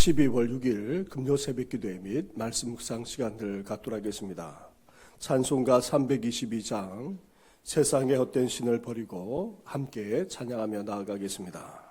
12월 6일 금요 새벽 기도회 및 말씀 묵상 시간을 갖도록 하겠습니다. 찬송가 322장 세상의 헛된 신을 버리고 함께 찬양하며 나아가겠습니다.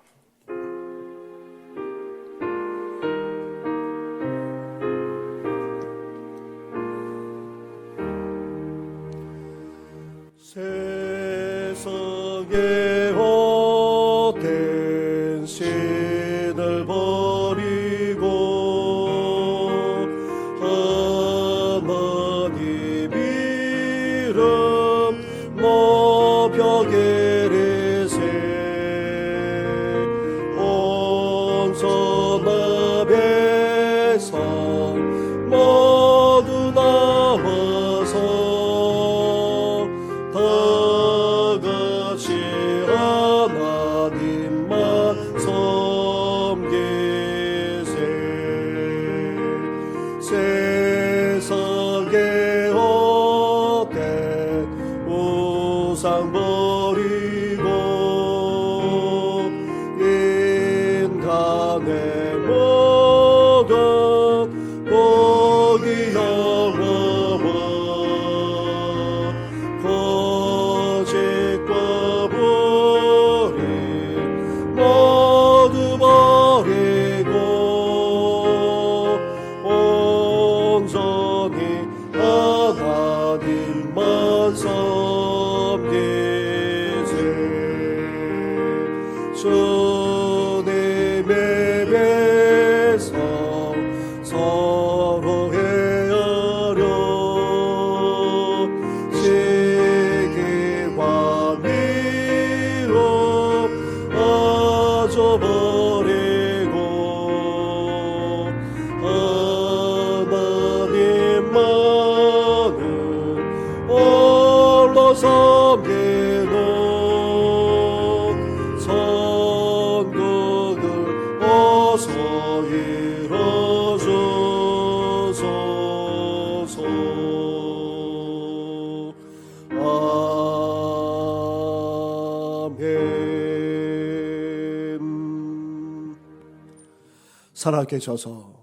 살아계셔서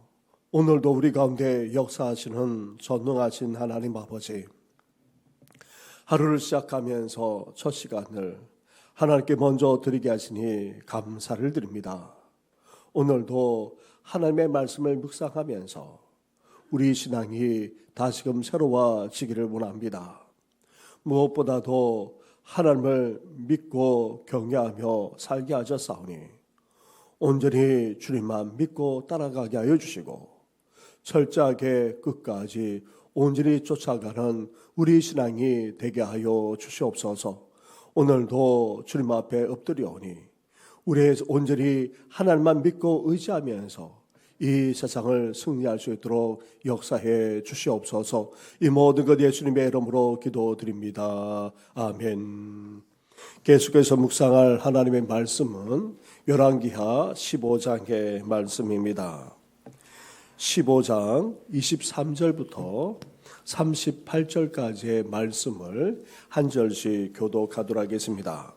오늘도 우리 가운데 역사하시는 전능하신 하나님 아버지 하루를 시작하면서 첫 시간을 하나님께 먼저 드리게 하시니 감사를 드립니다. 오늘도 하나님의 말씀을 묵상하면서 우리 신앙이 다시금 새로워지기를 원합니다. 무엇보다도 하나님을 믿고 경외하며 살게 하셨사오니 온전히 주님만 믿고 따라가게 하여 주시고 철저하게 끝까지 온전히 쫓아가는 우리 신앙이 되게 하여 주시옵소서. 오늘도 주님 앞에 엎드려오니 우리의 온전히 하나님만 믿고 의지하면서 이 세상을 승리할 수 있도록 역사해 주시옵소서. 이 모든 것 예수님의 이름으로 기도드립니다. 아멘. 계속해서 묵상할 하나님의 말씀은 열왕기하 15장의 말씀입니다. 15장 23절부터 38절까지의 말씀을 한 절씩 교독하도록 하겠습니다.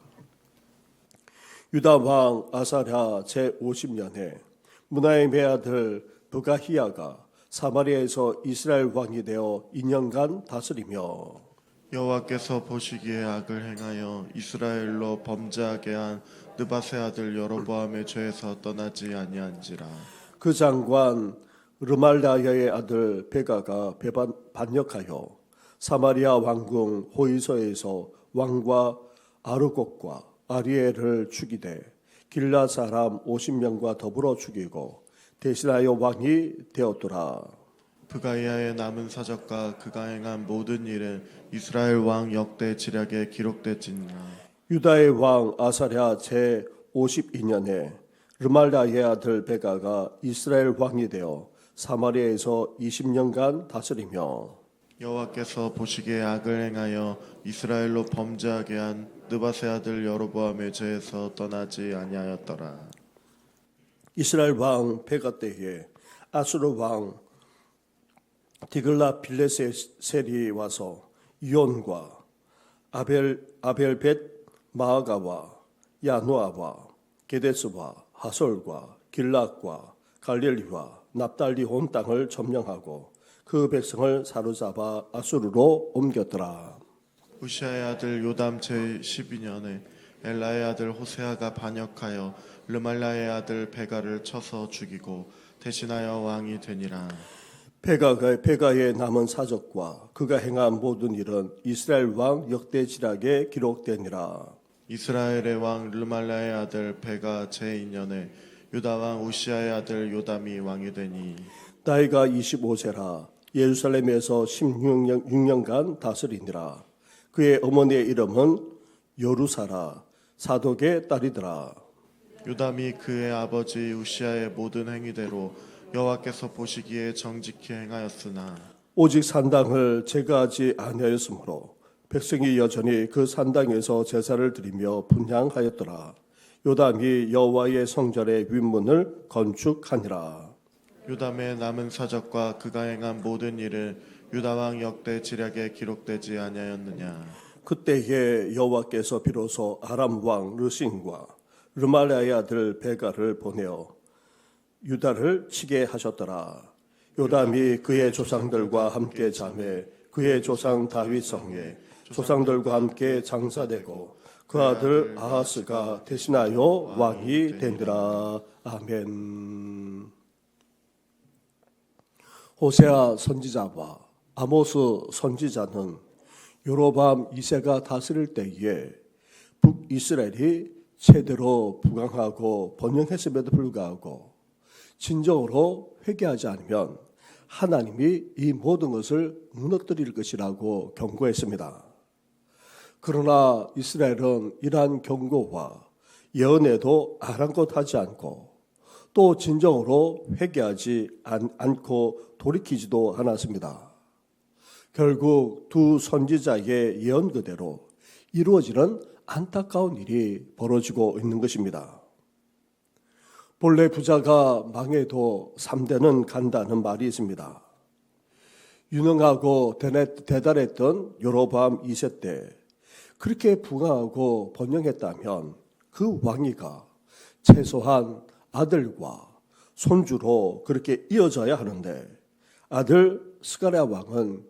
유다 왕 아사랴 제 50년에 문하임의 아들 부가히야가 사마리아에서 이스라엘 왕이 되어 2년간 다스리며 여호와께서 보시기에 악을 행하여 이스라엘로 범죄하게 한 느바세 아들 여로보암의 죄에서 떠나지 아니한지라 그 장관 르말라야의 아들 베가가 배반 반역하여 사마리아 왕궁 호이소에서 왕과 아르곡과 아리엘을 죽이되 길라 사람 50명과 더불어 죽이고 대신하여 왕이 되었더라. 부가이아의 남은 사적과 그가 행한 모든 일은 이스라엘 왕 역대 지략에 기록됐지니라. 유다의 왕 아사랴 제 52년에 르말라의 아들 베가가 이스라엘 왕이 되어 사마리아에서 20년간 다스리며 여호와께서 보시기에 악을 행하여 이스라엘로 범죄하게 한 느바세 아들 여로보암의 죄에서 떠나지 아니하였더라. 이스라엘 왕 베가 때에 아수르 왕 디글라 빌레셀이 와서 이온과 아벨 아벨벳 마아가와 야노아와 게데스와 하솔과 길락과 갈릴리와 납달리 온 땅을 점령하고 그 백성을 사로잡아 아수르로 옮겼더라. 우시아의 아들 요담 제 12년에 엘라의 아들 호세아가 반역하여 르말라의 아들 베가를 쳐서 죽이고 대신하여 왕이 되니라. 베가가 베가의 남은 사적과 그가 행한 모든 일은 이스라엘 왕 역대지락에 기록되니라. 이스라엘의 왕 르말라의 아들 베가 제 2년에 유다 왕 우시아의 아들 요담이 왕이 되니 나이가 25세라 예루살렘에서 16년, 6년간 다스리니라. 그의 어머니의 이름은 여루사라 사독의 딸이더라. 요담이 그의 아버지 우시아의 모든 행위대로 여호와께서 보시기에 정직히 행하였으나 오직 산당을 제거하지 아니하였으므로 백성이 여전히 그 산당에서 제사를 드리며 분향하였더라. 요담이 여호와의 성전의 윗문을 건축하니라. 요담의 남은 사적과 그가 행한 모든 일을 유다 왕 역대 지략에 기록되지 아니하였느냐 그때에 여호와께서 비로소 아람 왕 르신과 르말라의 아들 베가를 보내어 유다를 치게 하셨더라. 요담이 그의 조상들과 함께 잠에 그의 조상 다윗 성에 조상들과 함께 장사되고 그 아들 아하스가 대신하여 왕이 된지라. 아멘. 호세아 선지자와 아모스 선지자는 요로밤 2세가 다스릴 때에 북이스라엘이 제대로 부강하고 번영했음에도 불구하고 진정으로 회개하지 않으면 하나님이 이 모든 것을 무너뜨릴 것이라고 경고했습니다. 그러나 이스라엘은 이러한 경고와 예언에도 아랑곳하지 않고 또 진정으로 회개하지 않, 않고 돌이키지도 않았습니다. 결국 두 선지자의 예언 그대로 이루어지는 안타까운 일이 벌어지고 있는 것입니다. 본래 부자가 망해도 3대는 간다는 말이 있습니다. 유능하고 대단했던 요로밤 2세 때 그렇게 부강하고 번영했다면 그 왕위가 최소한 아들과 손주로 그렇게 이어져야 하는데 아들 스가랴 왕은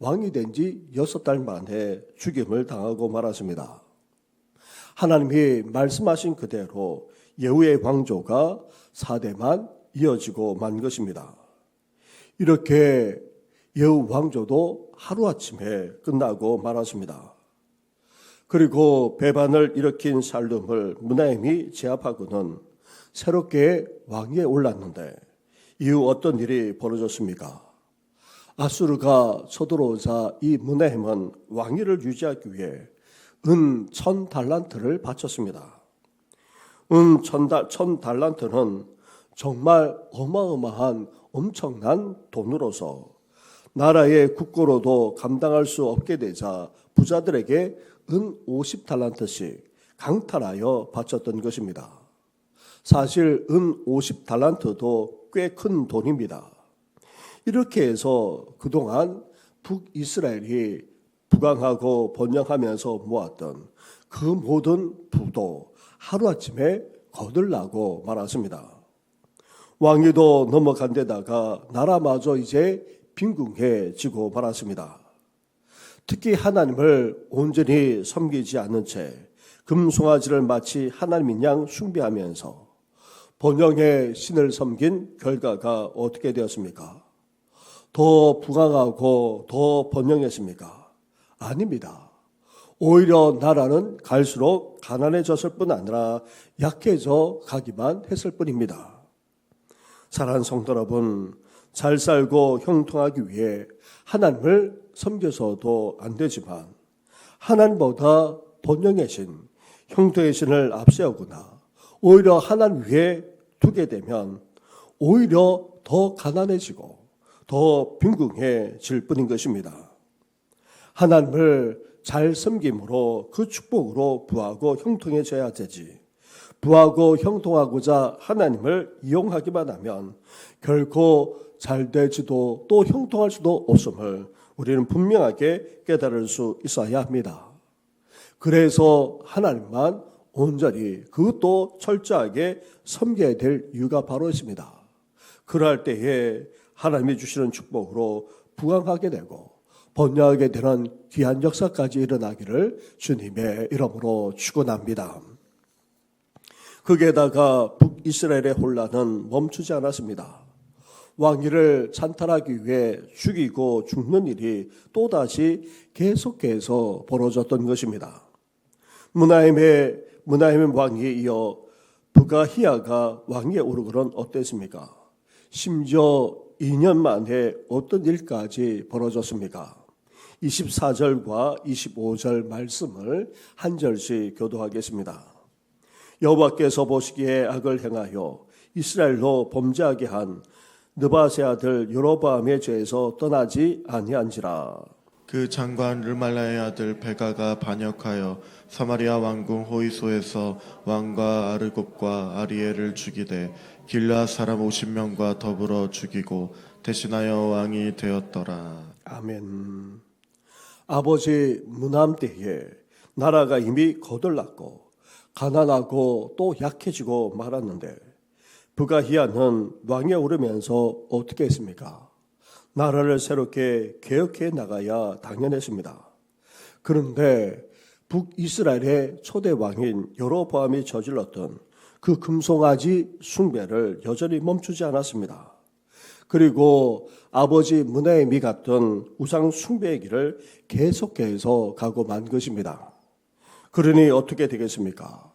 왕이 된 지 여섯 달 만에 죽임을 당하고 말았습니다. 하나님이 말씀하신 그대로 예후의 왕조가 4대만 이어지고 만 것입니다. 이렇게 예후 왕조도 하루아침에 끝나고 말았습니다. 그리고 배반을 일으킨 살름을 문하임이 제압하고는 새롭게 왕위에 올랐는데 이후 어떤 일이 벌어졌습니까? 아수르가 서두르자 이 문하임은 왕위를 유지하기 위해 은 천 달란트를 바쳤습니다. 은천 달란트는 정말 어마어마한 엄청난 돈으로서 나라의 국고로도 감당할 수 없게 되자 부자들에게 은 50달란트씩 강탈하여 바쳤던 것입니다. 사실 은 50달란트도 꽤 큰 돈입니다. 이렇게 해서 그동안 북이스라엘이 부강하고 번영하면서 모았던 그 모든 부도 하루아침에 거들나고 말았습니다. 왕위도 넘어간 데다가 나라마저 이제 빈궁해지고 말았습니다. 특히 하나님을 온전히 섬기지 않는 채 금송아지를 마치 하나님인 양 숭배하면서 번영의 신을 섬긴 결과가 어떻게 되었습니까? 더 부강하고 더 번영했습니까? 아닙니다. 오히려 나라는 갈수록 가난해졌을 뿐 아니라 약해져 가기만 했을 뿐입니다. 사랑하는 성도 여러분, 잘 살고 형통하기 위해 하나님을 섬겨서도 안 되지만 하나님보다 번영의 신, 형통의 신을 앞세우거나 오히려 하나님 위에 두게 되면 오히려 더 가난해지고 더 빈궁해질 뿐인 것입니다. 하나님을 잘 섬김으로 그 축복으로 부하고 형통해져야 되지. 부하고 형통하고자 하나님을 이용하기만 하면 결코 잘 되지도 또 형통할 수도 없음을 우리는 분명하게 깨달을 수 있어야 합니다. 그래서 하나님만 온전히 그것도 철저하게 섬겨야 될 이유가 바로 있습니다. 그럴 때에 하나님이 주시는 축복으로 부강하게 되고 번영하게 되는 귀한 역사까지 일어나기를 주님의 이름으로 축원합니다. 거기에다가 북이스라엘의 혼란은 멈추지 않았습니다. 왕위를 찬탈하기 위해 죽이고 죽는 일이 또다시 계속해서 벌어졌던 것입니다. 문하임의 문하임의 왕위에 이어 부가히야가 왕위에 오르고는 어땠습니까? 심지어 2년 만에 어떤 일까지 벌어졌습니까? 24절과 25절 말씀을 한 절씩 교도하겠습니다. 여호와께서 보시기에 악을 행하여 이스라엘로 범죄하게 한 느바세 아들 여로보암의 죄에서 떠나지 아니한지라. 그 장관 르말라의 아들 베가가 반역하여 사마리아 왕궁 호이소에서 왕과 아르곱과 아리엘을 죽이되 길라 사람 50명과 더불어 죽이고 대신하여 왕이 되었더라. 아멘. 아버지 문함 때에 나라가 이미 거들났고 가난하고 또 약해지고 말았는데 부가히야는 왕에 오르면서 어떻게 했습니까? 나라를 새롭게 개혁해 나가야 당연했습니다. 그런데 북이스라엘의 초대 왕인 여로보암이 저질렀던 그 금송아지 숭배를 여전히 멈추지 않았습니다. 그리고 아버지 문하임이 갔던 우상 숭배의 길을 계속해서 가고 만 것입니다. 그러니 어떻게 되겠습니까?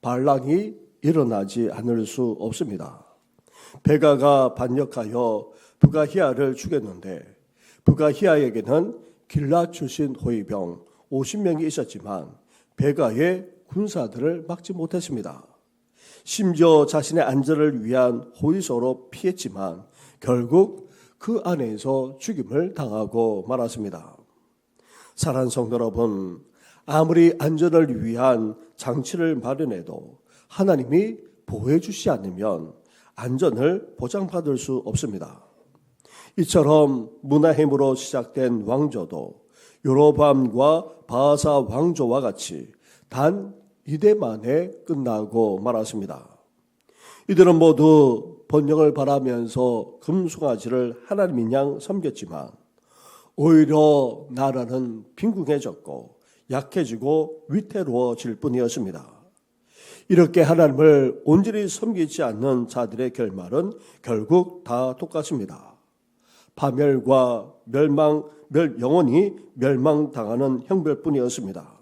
반란이 일어나지 않을 수 없습니다. 베가가 반역하여 부가히야를 죽였는데 부가히야에게는 길라 출신 호위병 50명이 있었지만 베가의 군사들을 막지 못했습니다. 심지어 자신의 안전을 위한 호위소로 피했지만 결국 그 안에서 죽임을 당하고 말았습니다. 사랑 성도 여러분, 아무리 안전을 위한 장치를 마련해도 하나님이 보호해 주시지 않으면 안전을 보장받을 수 없습니다. 이처럼 문하힘으로 시작된 왕조도 요로밤과 바하사 왕조와 같이 단 이대 만에 끝나고 말았습니다. 이들은 모두 번영을 바라면서 금송아지를 하나님인 양 섬겼지만 오히려 나라는 빈궁해졌고 약해지고 위태로워질 뿐이었습니다. 이렇게 하나님을 온전히 섬기지 않는 자들의 결말은 결국 다 똑같습니다. 파멸과 멸망, 멸, 영원히 멸망당하는 형벌뿐이었습니다.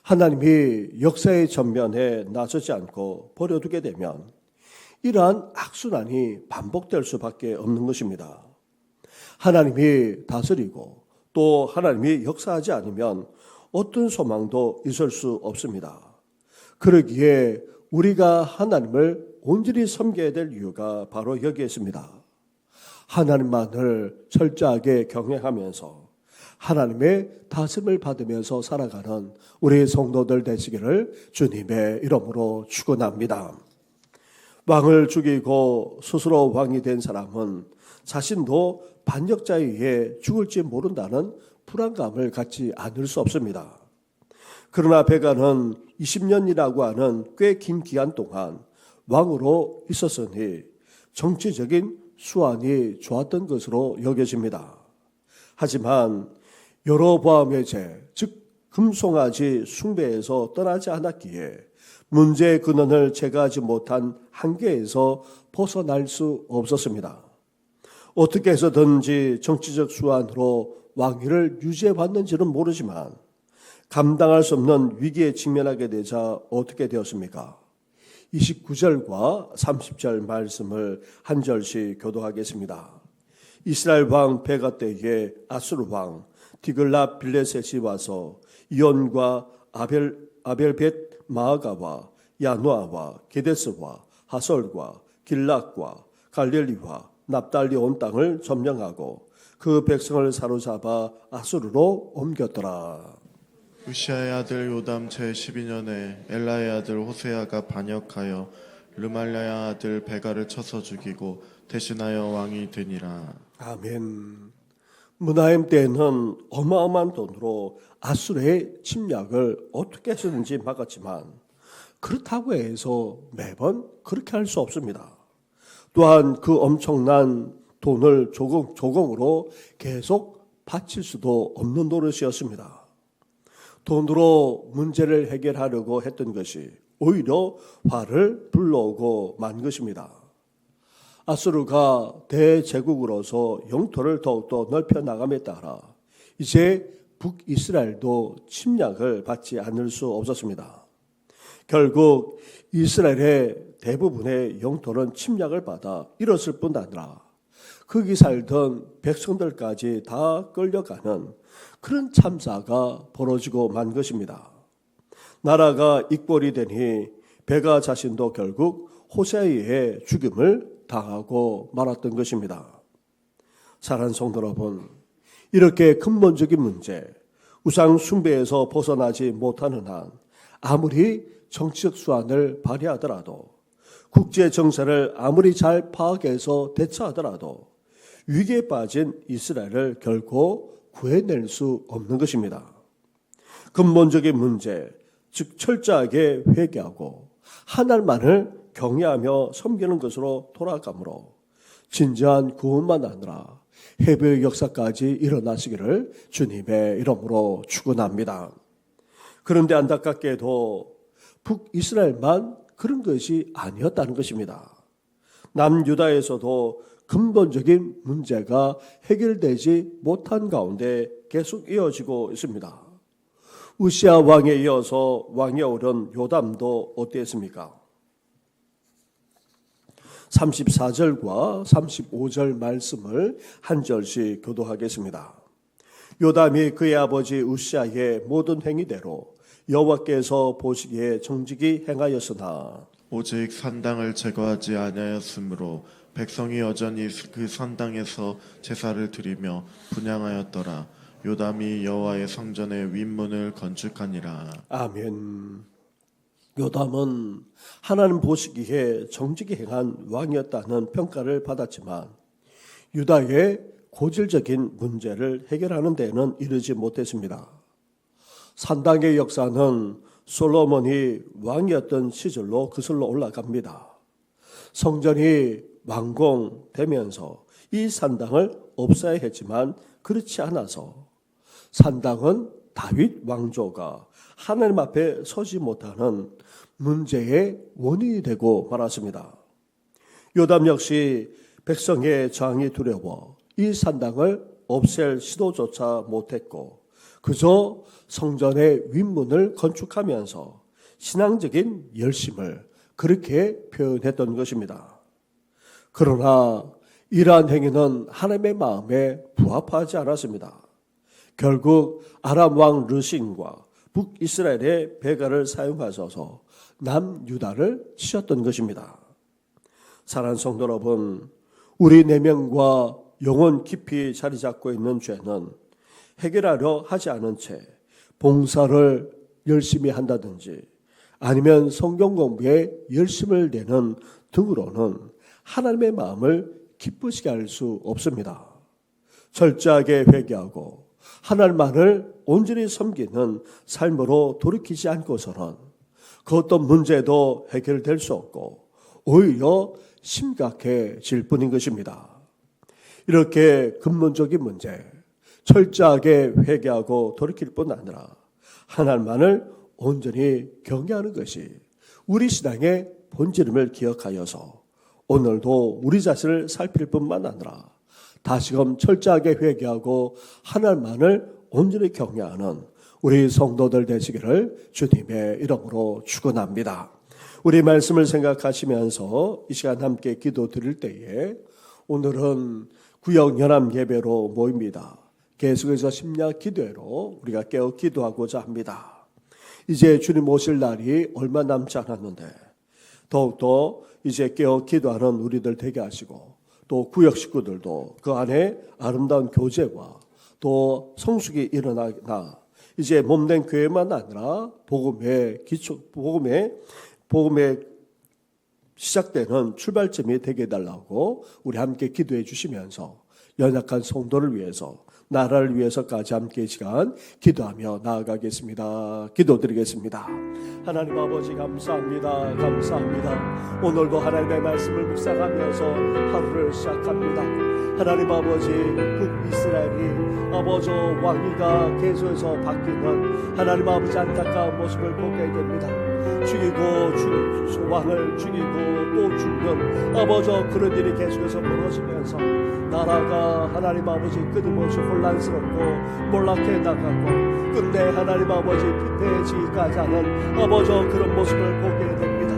하나님이 역사의 전면에 나서지 않고 버려두게 되면 이러한 악순환이 반복될 수밖에 없는 것입니다. 하나님이 다스리고 또 하나님이 역사하지 않으면 어떤 소망도 있을 수 없습니다. 그러기에 우리가 하나님을 온전히 섬겨야 될 이유가 바로 여기에 있습니다. 하나님만을 철저하게 경외하면서 하나님의 다스림을 받으면서 살아가는 우리 성도들 되시기를 주님의 이름으로 축원합니다. 왕을 죽이고 스스로 왕이 된 사람은 자신도 반역자에 의해 죽을지 모른다는 불안감을 갖지 않을 수 없습니다. 그러나 베가는 20년이라고 하는 꽤 긴 기간 동안 왕으로 있었으니 정치적인 수완이 좋았던 것으로 여겨집니다. 하지만 여로보암의 죄, 즉 금송아지 숭배에서 떠나지 않았기에 문제의 근원을 제거하지 못한 한계에서 벗어날 수 없었습니다. 어떻게 해서든지 정치적 수완으로 왕위를 유지해 왔는지는 모르지만 감당할 수 없는 위기에 직면하게 되자 어떻게 되었습니까? 29절과 30절 말씀을 한 절씩 교도하겠습니다. 이스라엘 왕 베가 때에 아수르 왕 디글라 빌레셋이 와서 이온과 아벨 아벨벳 마아가와 야노아와 게데스와 하솔과 길락과 갈릴리와 납달리 온 땅을 점령하고 그 백성을 사로잡아 아수르로 옮겼더라. 우시아의 아들 요담 제 12년에 엘라의 아들 호세아가 반역하여 르말라의 아들 베가를 쳐서 죽이고 대신하여 왕이 되니라. 아멘. 문하임 때는 어마어마한 돈으로 아수르의 침략을 어떻게 해서든지 막았지만 그렇다고 해서 매번 그렇게 할 수 없습니다. 또한 그 엄청난 돈을 조공, 조공으로 계속 바칠 수도 없는 노릇이었습니다. 돈으로 문제를 해결하려고 했던 것이 오히려 화를 불러오고 만 것입니다. 아수르가 대제국으로서 영토를 더욱더 넓혀 나감에 따라 이제 북이스라엘도 침략을 받지 않을 수 없었습니다. 결국 이스라엘의 대부분의 영토는 침략을 받아 잃었을 뿐 아니라 거기 살던 백성들까지 다 끌려가는 그런 참사가 벌어지고 만 것입니다. 나라가 익벌이 되니 베가 자신도 결국 호세이의 죽임을 당하고 말았던 것입니다. 사랑하는 성도 여러분, 이렇게 근본적인 문제, 우상 숭배에서 벗어나지 못하는 한 아무리 정치적 수완을 발휘하더라도 국제 정세를 아무리 잘 파악해서 대처하더라도 위기에 빠진 이스라엘을 결코 구해낼 수 없는 것입니다. 근본적인 문제, 즉 철저하게 회개하고 하나님만을 경외하며 섬기는 것으로 돌아가므로 진지한 구원만 아니라 해배의 역사까지 일어나시기를 주님의 이름으로 축원합니다. 그런데 안타깝게도 북이스라엘만 그런 것이 아니었다는 것입니다. 남유다에서도 근본적인 문제가 해결되지 못한 가운데 계속 이어지고 있습니다. 우시아 왕에 이어서 왕에 오른 요담도 어땠습니까? 34절과 35절 말씀을 한 절씩 교도하겠습니다. 요담이 그의 아버지 우시아의 모든 행위대로 여호와께서 보시기에 정직이 행하였으나 오직 산당을 제거하지 아니하였으므로 백성이 여전히 그 산당에서 제사를 드리며 분양하였더라. 요담이 여호와의 성전의 윗문을 건축하니라. 아멘. 요담은 하나님 보시기에 정직히 행한 왕이었다는 평가를 받았지만 유다의 고질적인 문제를 해결하는 데는 이르지 못했습니다. 산당의 역사는 솔로몬이 왕이었던 시절로 그슬로 올라갑니다. 성전이 완공되면서 이 산당을 없애야 했지만 그렇지 않아서 산당은 다윗 왕조가 하나님 앞에 서지 못하는 문제의 원인이 되고 말았습니다. 요담 역시 백성의 저항이 두려워 이 산당을 없앨 시도조차 못했고 그저 성전의 윗문을 건축하면서 신앙적인 열심을 그렇게 표현했던 것입니다. 그러나 이러한 행위는 하나님의 마음에 부합하지 않았습니다. 결국 아람 왕 르신과 북이스라엘의 배가를 사용하셔서 남유다를 치셨던 것입니다. 사랑하는 성도 여러분, 우리 내면과 영혼 깊이 자리 잡고 있는 죄는 해결하려 하지 않은 채 봉사를 열심히 한다든지 아니면 성경 공부에 열심을 내는 등으로는 하나님의 마음을 기쁘시게 할 수 없습니다. 철저하게 회개하고 하나님만을 온전히 섬기는 삶으로 돌이키지 않고서는 그 어떤 문제도 해결될 수 없고 오히려 심각해질 뿐인 것입니다. 이렇게 근본적인 문제, 철저하게 회개하고 돌이킬 뿐 아니라 하나님만을 온전히 경외하는 것이 우리 신앙의 본질임을 기억하여서 오늘도 우리 자신을 살필 뿐만 아니라 다시금 철저하게 회개하고 하나님만을 온전히 경외하는 우리 성도들 되시기를 주님의 이름으로 축원합니다. 우리 말씀을 생각하시면서 이 시간 함께 기도 드릴 때에 오늘은 구역 연합 예배로 모입니다. 계속해서 심야 기도회로 우리가 깨어 기도하고자 합니다. 이제 주님 오실 날이 얼마 남지 않았는데 더욱더 이제 깨어 기도하는 우리들 되게 하시고 또 구역 식구들도 그 안에 아름다운 교제와 또 성숙이 일어나 이제 몸된 교회만 아니라 복음의 기초 복음의 복음의 시작되는 출발점이 되게 해달라고 우리 함께 기도해 주시면서 연약한 성도를 위해서 나라를 위해서까지 함께 이 시간 기도하며 나아가겠습니다. 기도드리겠습니다. 하나님 아버지 감사합니다. 감사합니다. 오늘도 하나님의 말씀을 묵상하면서 하루를 시작합니다. 하나님 아버지 북이스라엘이 아버지 왕위가 계속해서 바뀌는 하나님 아버지 안타까운 모습을 보게 됩니다. 죽이고 죽, 왕을 죽이고 또 죽는 아버지 그런 일이 계속해서 벌어지면서 나라가 하나님 아버지 끊임없이 혼란스럽고 몰락해 나가고 끝내 하나님 아버지 피폐해지기까지 하는 아버지 그런 모습을 보게 됩니다.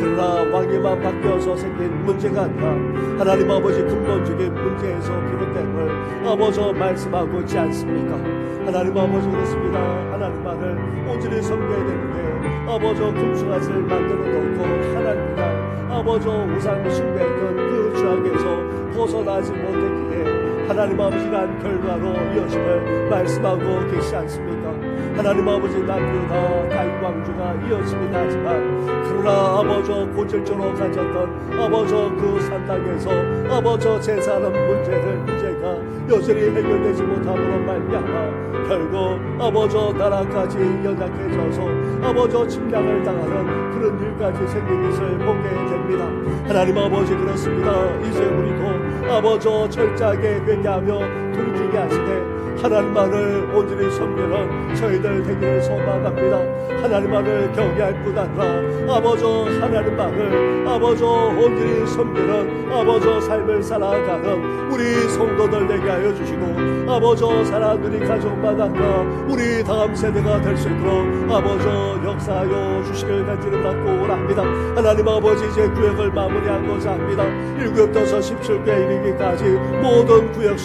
그러나 왕위만 바뀌어서 생긴 문제가 아니라 하나님 아버지 근본적인 문제에서 비롯됨을 아버지 말씀하고 있지 않습니까? 하나님 아버지 그렇습니다. 하나님만을 온전히 섬겨야 되는데 아버지 금수갓을 만들어 놓고 하나님이랑 아버지 우상 숭배했던 그 죄악에서 벗어나지 못했기에 하나님 아버지가 한 결과로 이어짐을 말씀하고 계시지 않습니까? 하나님 아버지 남유다 다윗 왕주가 이어집니다 하지만 그러나 아버지 고질적으로 가졌던 아버지 그 산당에서 아버지 제사하는 문제를 문제가 여전히 해결되지 못함으로 말미암아 결국 아버지 나라까지 연약해져서 아버지 침략을 당하는 그런 일까지 생긴 것을 보게 됩니다. 하나님 아버지 그렇습니다. 이제 우리도 아버지 철저하게 회개하며 돌이키게 하시되 하나님만을 온전히 섬기는 저희들 되기를 소망합니다. 하나님만을 경외할 뿐 아니라 아버지 하나님만을 아버지 온전히 섬기는 아버지 삶을 살아가는 우리 성도들 되게 하여 주시고 아버지 사랑들이 가족마다가 우리 다음 세대가 될 수 있도록 아버지 역사하여 주시길 간절히 받고 원합니다. 하나님 아버지 이제 구역을 마무리하고자 합니다. 1구역부터 17개 이르기까지 모든 구역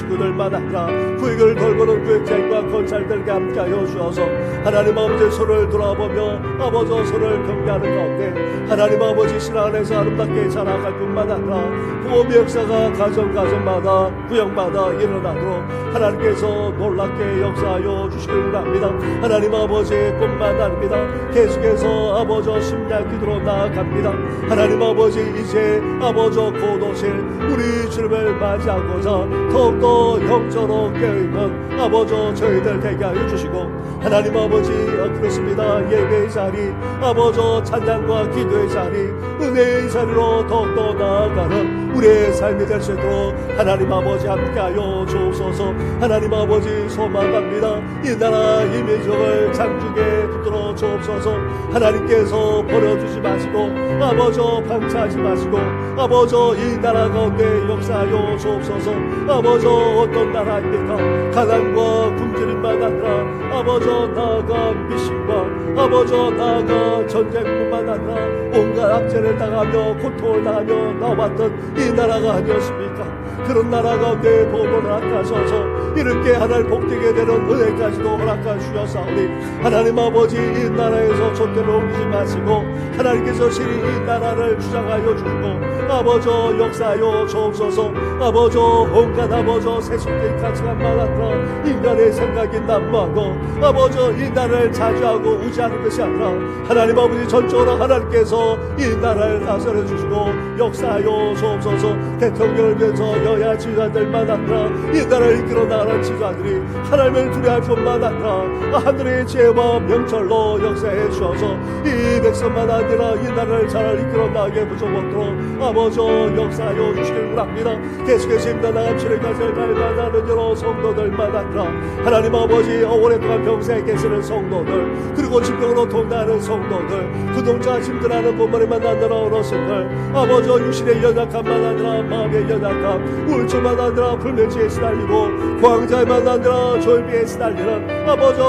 아니라 구역을 돌 보는 구역장과 건설들과 함께하여 주어서 하나님 아버지 손을 돌아보며 아버지 손을 경배하는 가운데 하나님 아버지 신앙 안에서 아름답게 자라갈 뿐만 아니라 보험의 역사가 가정 가정마다 구역마다 일어나도록 하나님께서 놀랍게 역사하여 주시길 바랍니다. 하나님 아버지 뿐만 아닙니다. 계속해서 아버지 심장 기도로 나아갑니다. 하나님 아버지 이제 아버지 곧 오실 우리 주님을 맞이하고자 더욱더 영적으로 깨어있는 아버지 저희들 되게 하여 주시고 하나님 아버지 어, 그렇습니다. 예배의 자리 아버지 찬양과 기도의 자리 은혜의 자리로 더욱더 나아가는 우리의 삶이 될 수 있도록 하나님 아버지 함께하여 주옵소서. 하나님 아버지 소망합니다. 이 나라 이 민족을 장중에 붙들어 주옵소서. 하나님께서 버려두지 마시고 아버지 방치하지 마시고 아버지 이 나라 가운데 역사하여 주옵소서. 아버지 어떤 나라입니까? 가난과 굶주림만 아니라 아버지 나아가 미신과 아버지 나아가 전쟁뿐만 아니라 온갖 압제를 당하며 고통을 당하며 나왔던 이 나라가 아니었습니까? 그런 나라 가운데 복을 허락하셔서 이렇게 하나님 복되게 되는 은혜까지도 허락하 주셨사오니 하나님 아버지 이 나라에서 촛대를 옮기지 마시고 하나님께서 신이 이 나라를 주장하여 주고 아버지 역사하여 주옵소서. 아버지 온갖 아버지 세속된 가치관만 아니라 인간의 생각이 난무하고 아버지 이 나라를 자주하고 우지하는 것이 아니라 하나님 아버지 전적으로 하나님께서 이 나라를 다스려 주시고 역사하여 주옵소서. 대통령을 위해서 여야 지도자들만 아니라 이 나라를 이끌어 나 가는 지도자들이 하나님을 두려워할 뿐만 아니라 하늘의 지혜와 명철로 역사해 주어서 이 백성만 아니라 이 나라를 잘 이끌어 나가게 부족없도록 아버지 역사하여 주시길 바랍니다. 계속해서 힘나 나감치를 가질 발만하는 여러 성도들만 아니라 하나님 아버지 오랫동안 병사에 계시는 성도들 그리고 질병으로 통과하는 성도들 부동자 힘들어하는 부모님만 아니라 어르신들 아버지 유신의 연약함만 아니라 마음의 연약함 우울증만 아니라 불면증에 시달리고 광자만 아니라 졸비에 시달리는 아버지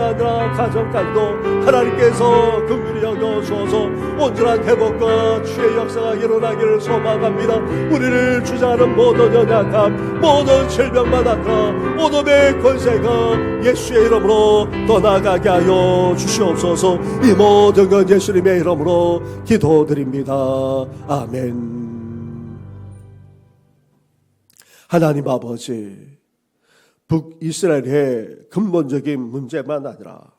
아니라 가정까지도 하나님께서 긍휼히 여겨 주어서 온전한 회복과 주의 역사가 일어나기를 소망합니다. 우리를 주장하는 모든 연약함 모든 질병만 아니라 모둠의 권세가 예수의 이름으로 떠나가게 하여 주시옵소서. 이 모든 건 예수님의 이름으로 기도드립니다. 아멘. 하나님 아버지 북이스라엘의 근본적인 문제만 아니라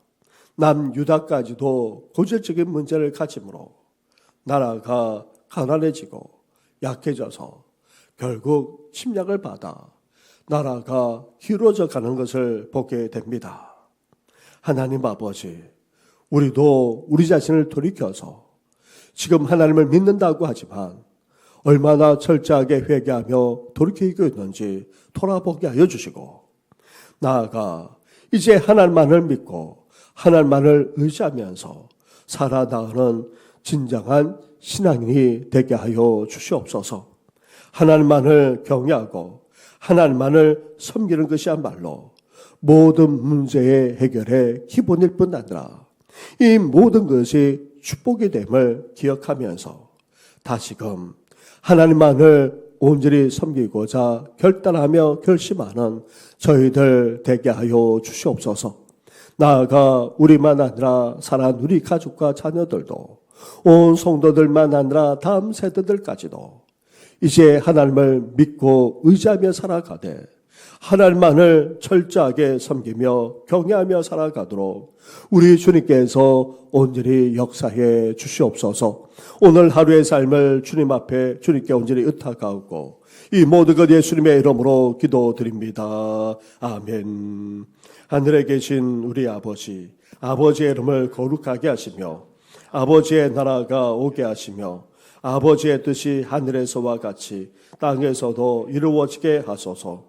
남유다까지도 고질적인 문제를 가지므로 나라가 가난해지고 약해져서 결국 침략을 받아 나라가 이루어져 가는 것을 보게 됩니다. 하나님 아버지, 우리도 우리 자신을 돌이켜서 지금 하나님을 믿는다고 하지만 얼마나 철저하게 회개하며 돌이키고 있는지 돌아보게 하여 주시고 나아가 이제 하나님만을 믿고 하나님만을 의지하면서 살아나가는 진정한 신앙인이 되게 하여 주시옵소서. 하나님만을 경외하고 하나님만을 섬기는 것이야말로 모든 문제의 해결의 기본일 뿐 아니라 이 모든 것이 축복이 됨을 기억하면서 다시금 하나님만을 온전히 섬기고자 결단하며 결심하는 저희들 되게 하여 주시옵소서. 나아가 우리만 아니라 사랑 우리 가족과 자녀들도 온 성도들만 아니라 다음 세대들까지도 이제 하나님을 믿고 의지하며 살아가되 하나님만을 철저하게 섬기며 경외하며 살아가도록 우리 주님께서 온전히 역사해 주시옵소서. 오늘 하루의 삶을 주님 앞에 주님께 온전히 의탁하고 이 모든 것 예수님의 이름으로 기도드립니다. 아멘. 하늘에 계신 우리 아버지, 아버지의 이름을 거룩하게 하시며 아버지의 나라가 오게 하시며 아버지의 뜻이 하늘에서와 같이 땅에서도 이루어지게 하소서.